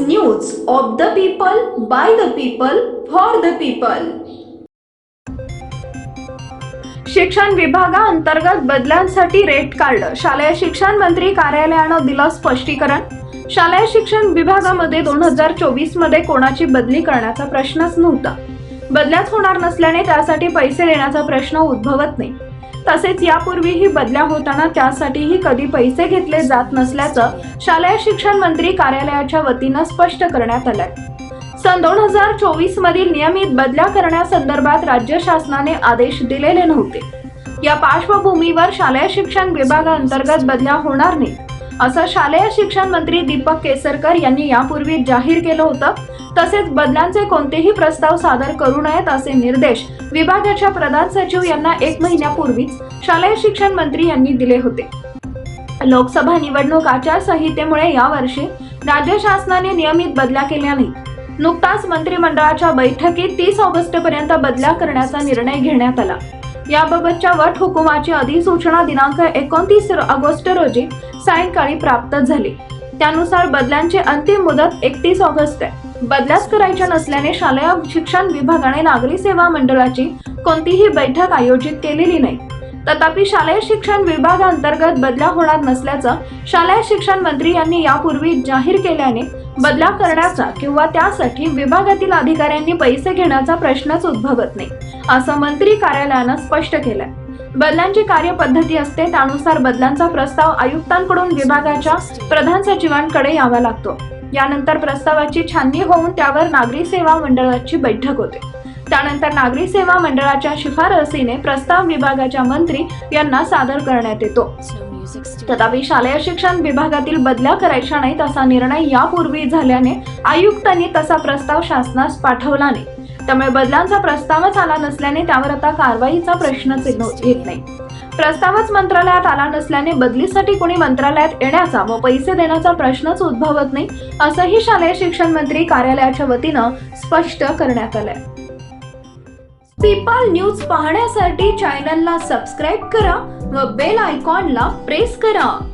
News of the people by the people for the people शिक्षण विभागाअंतर्गत बदलांसाठी rate card. शालेय शिक्षण मंत्री कार्यालयानं दिलं स्पष्टीकरण. शालेय शिक्षण विभागामध्ये दोन हजार चोवीसमध्ये कोणाची बदली करण्याचा प्रश्नच नव्हता. बदल्याच होणार नसल्याने त्यासाठी पैसे देण्याचा प्रश्न उद्भवत नाही. तसेच यापूर्वीही बदल्या होताना त्यासाठीही कधी पैसे घेतले जात नसल्याचं शालेय शिक्षण मंत्री कार्यालयाच्या वतीनं स्पष्ट करण्यात आलंय. सन दोन हजार चोवीस मधील नियमित बदल्या करण्यासंदर्भात राज्य शासनाने आदेश दिलेले नव्हते. या पार्श्वभूमीवर शालेय शिक्षण विभागाअंतर्गत बदल्या होणार नाही असं शालेय शिक्षण मंत्री दीपक केसरकर यांनी यापूर्वी जाहीर केलं होतं. तसेच बदलांचे कोणतेही प्रस्ताव सादर करू नयेत असे निर्देश विभागाच्या प्रधान सचिव यांना एक महिन्यापूर्वीच शालेय शिक्षण मंत्री यांनी दिले होते. लोकसभा निवडणूक आचारसंहितेमुळे यावर्षी राज्य शासनाने नियमित बदल्या केल्या नाही. नुकताच मंत्रिमंडळाच्या बैठकीत तीस ऑगस्ट पर्यंत बदल्या करण्याचा निर्णय घेण्यात आला. याबाबतच्या वट हुकुमाची अधिसूचना दिनांक एकोणतीस ऑगस्ट रोजी सायंकाळी प्राप्त झाली. त्यानुसार बदल्यांची अंतिम मुदत एकतीस ऑगस्ट आहे. बदल्यास करायच्या नसल्याने शालेय शिक्षण विभागाने नागरी सेवा मंडळाची कोणतीही बैठक आयोजित केलेली नाही. तथापि शालेय शिक्षण विभागाअंतर्गत बदल्या होणार नसल्याचं शालेय शिक्षण मंत्री यांनी यापूर्वी जाहीर केल्याने बदल्या करण्याचा किंवा त्यासाठी विभागातील अधिकाऱ्यांनी पैसे घेण्याचा प्रश्नच उद्भवत नाही असं मंत्री कार्यालयानं स्पष्ट केलंय. बदलांची कार्यपद्धती असते त्यानुसार बदलांचा प्रस्ताव आयुक्तांकडून विभागाच्या प्रधान सचिवांकडे यावा लागतो. यानंतर प्रस्तावाची छाननी होऊन त्यावर नागरी सेवा मंडळाची बैठक होते. त्यानंतर नागरी सेवा मंडळाच्या शिफारसीने प्रस्ताव विभागाच्या मंत्री यांना सादर करण्यात येतो. तथापि शालेय शिक्षण विभागातील बदल्या करायच्या नाहीत असा निर्णय यापूर्वी झाल्याने आयुक्तांनी तसा प्रस्ताव शासनास पाठवला नाही. त्यामुळे बदलांचा प्रस्तावच आला नसल्याने त्यावर आता कारवाईचा प्रश्नच येत येत नाही. प्रस्तावच मंत्रालयात आला नसल्याने बदलीसाठी कोणी मंत्रालयात येण्याचा व पैसे देण्याचा प्रश्नच उद्भवत नाही असंही शालेय शिक्षण मंत्री कार्यालयाच्या वतीनं स्पष्ट करण्यात आलंय. पीपल न्यूज पाहण्यासाठी चॅनलला सबस्क्राईब करा व बेल आयकॉनला प्रेस करा.